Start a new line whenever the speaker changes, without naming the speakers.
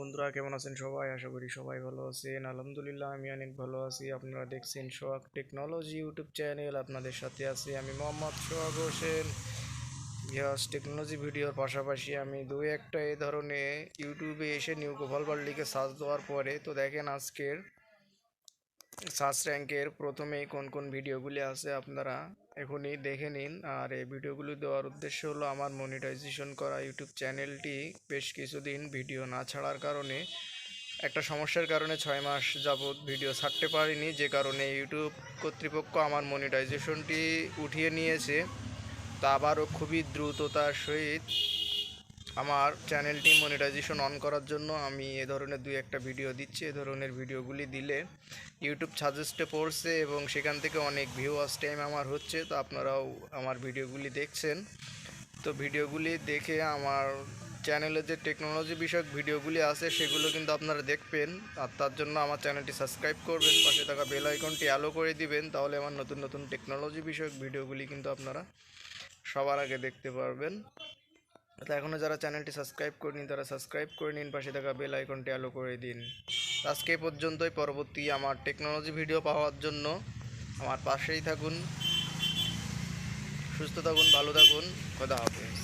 বন্ধুরা, কেমন আছেন সবাই? আশা করি সবাই ভালো আছেন। আলহামদুলিল্লাহ, আমি অনেক ভালো আছি। আপনারা দেখছেন সোহাগ টেকনোলজি ইউটিউব চ্যানেল। আপনাদের সাথে আছি আমি মোহাম্মদ সোহাগ হোসেন। ইয়াস টেকনোলজি ভিডিওর পাশাপাশি আমি দু একটা এ ধরনের ইউটিউবে এসে নিউ লিখে সার্চ দেওয়ার পরে তো দেখেন আজকের সার্চ র্যাঙ্কের প্রথমেই কোন কোন ভিডিওগুলি আছে আপনারা এখনই দেখে নিন। আর এই ভিডিওগুলি দেওয়ার উদ্দেশ্য হলো আমার মনিটাইজেশন করা ইউটিউব চ্যানেলটি বেশ কিছুদিন ভিডিও না ছাড়ার কারণে। একটা সমস্যার কারণে ছয় মাস যাবৎ ভিডিও ছাড়তে পারিনি, যে কারণে ইউটিউব কর্তৃপক্ষ আমার মনিটাইজেশনটি উঠিয়ে নিয়েছে। তা আবারও খুবই দ্রুততার সহিত আমার চ্যানেলটি মনিটাইজেশন অন করার জন্য আমি এ ধরনের দুই একটা ভিডিও দিচ্ছি। এ ধরনের ভিডিওগুলি দিলে ইউটিউব সাজেস্টে পড়ছে এবং সেখান থেকে অনেক ভিউ ওয়াচ টাইম আমার হচ্ছে, তো আপনারাও আমার ভিডিওগুলি দেখছেন। তো ভিডিওগুলি দেখে আমার চ্যানেলে যে টেকনোলজি বিষয়ক ভিডিওগুলি আছে, সেগুলো কিন্তু আপনারা দেখবেন। আর তার জন্য আমার চ্যানেলটি সাবস্ক্রাইব করবেন, পাশে থাকা বেল আইকনটি আলো করে দিবেন, তাহলে আমার নতুন নতুন টেকনোলজি বিষয়ক ভিডিওগুলি কিন্তু আপনারা সবার আগে দেখতে পারবেন। তো এখনও যারা চ্যানেলটি সাবস্ক্রাইব করেনি, তারা সাবস্ক্রাইব করে নিন, পাশে থাকা বেল আইকনটি আলো করে দিন। আজকে পর্যন্তই, পরবর্তী আমার টেকনোলজি ভিডিও পাওয়ার জন্য আমার পাশেই থাকুন, সুস্থ থাকুন, ভালো থাকুন কথা হাফেজ।